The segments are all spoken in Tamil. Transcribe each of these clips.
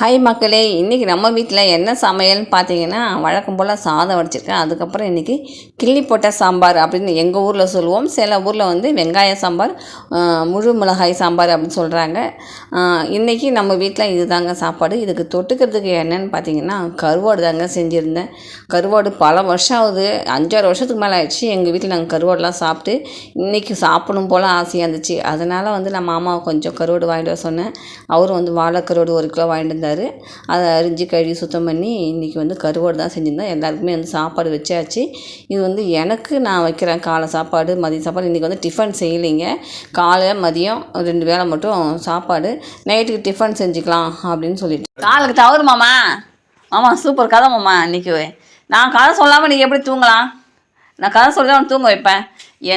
ஹாய் மக்களே. இன்றைக்கி நம்ம வீட்டில் என்ன சமையல்னு பார்த்தீங்கன்னா வழக்கம் போல் சாதம் வடிச்சிருக்கேன். அதுக்கப்புறம் இன்றைக்கி கிள்ளி போட்ட சாம்பார் அப்படின்னு எங்கள் ஊரில் சொல்லுவோம். சில ஊரில் வந்து வெங்காய சாம்பார் முழு மிளகாய் சாம்பார் அப்படின்னு சொல்கிறாங்க இன்றைக்கி நம்ம வீட்டில் இது தாங்க சாப்பாடு. இதுக்கு தொட்டுக்கிறதுக்கு என்னன்னு பார்த்தீங்கன்னா கருவாடு தாங்க செஞ்சுருந்தேன். கருவாடு பல வருஷம் ஆகுது. அஞ்சாறு வருஷத்துக்கு மேலே ஆயிடுச்சு. எங்கள் வீட்டில் நாங்கள் கருவாடுலாம் சாப்பிட்டு இன்றைக்கி சாப்பிடணும் போல் ஆசையாக இருந்துச்சு. அதனால் வந்து நான் மாமாவை கொஞ்சம் கருவாடு வாங்கிட்டு வர சொன்னேன். அவரும் வந்து வாழைக்கருவாடு ஒரு கிலோ வாங்கிட்டு வந்தார் அதை அரிஞ்சு கழுவி சுத்தம் பண்ணி இன்றைக்கி வந்து கருவாடு தான் செஞ்சுருந்தேன் எல்லாருக்குமே வந்து சாப்பாடு வச்சாச்சு. இது வந்து எனக்கு நான் வைக்கிறேன் காலை சாப்பாடு மதிய சாப்பாடு. இன்றைக்கி வந்து டிஃபன் செய்யலைங்க. காலை மதியம் ரெண்டு வேளை மட்டும் சாப்பாடு. நைட்டுக்கு டிஃபன் செஞ்சுக்கலாம் அப்படின்னு சொல்லிட்டு. காலுக்கு தவறு மாமா. ஆமாம் சூப்பர் கதை மாமா இன்றைக்கி நான் கதை சொல்லாமல் நீங்கள் எப்படி தூங்கலாம்? நான் கதை சொல்லி தான் தூங்க வைப்பேன்.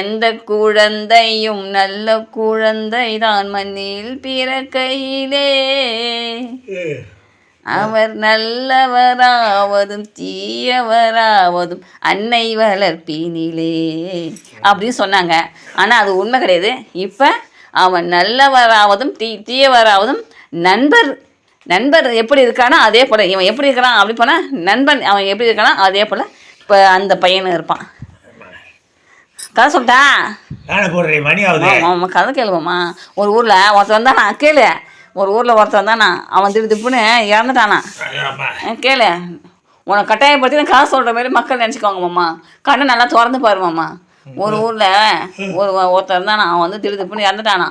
எந்த குழந்தையும் நல்ல குழந்தை தான் மண்ணில் பிறக்கையிலே. அவர் நல்லவராவதும் தீயவராவதும் அன்னை வளர்ப்பினிலே. அப்படின்னு சொன்னாங்க. ஆனால் அது உண்மை கிடையாது. இப்போ அவன் நல்லவராவதும் தீ தீயவராவதும் நண்பர் நண்பர் எப்படி இருக்கானோ அதே போல் இவன் எப்படி இருக்கிறான் அப்படி போனால் நண்பன் அவன் எப்படி இருக்கானோ அதே போல் இப்போ அந்த பையனும் இருப்பான். கதை சொல்லிட்டா? நானே போடுறேன் மணி ஆகுது. ஆமாம் கதை கேளுவோம்மா ஒரு ஊரில் ஒருத்தன் வந்தானா கேளு. ஒரு ஊரில் ஒருத்தன் வந்தானா அவன் திடு திப்புன்னு இறந்துட்டானா. கேளு. உனக்கு கட்டாயப்படுத்தி நான் கதை சொல்கிற மாதிரி மக்கள் நினச்சிக்கோங்க மாமா கண்ணை நல்லா திறந்து பாரு மாமா ஒரு ஊரில் ஒரு ஒருத்தன் இருந்தானா அவன் வந்து திடு திப்புன்னு இறந்துட்டானா.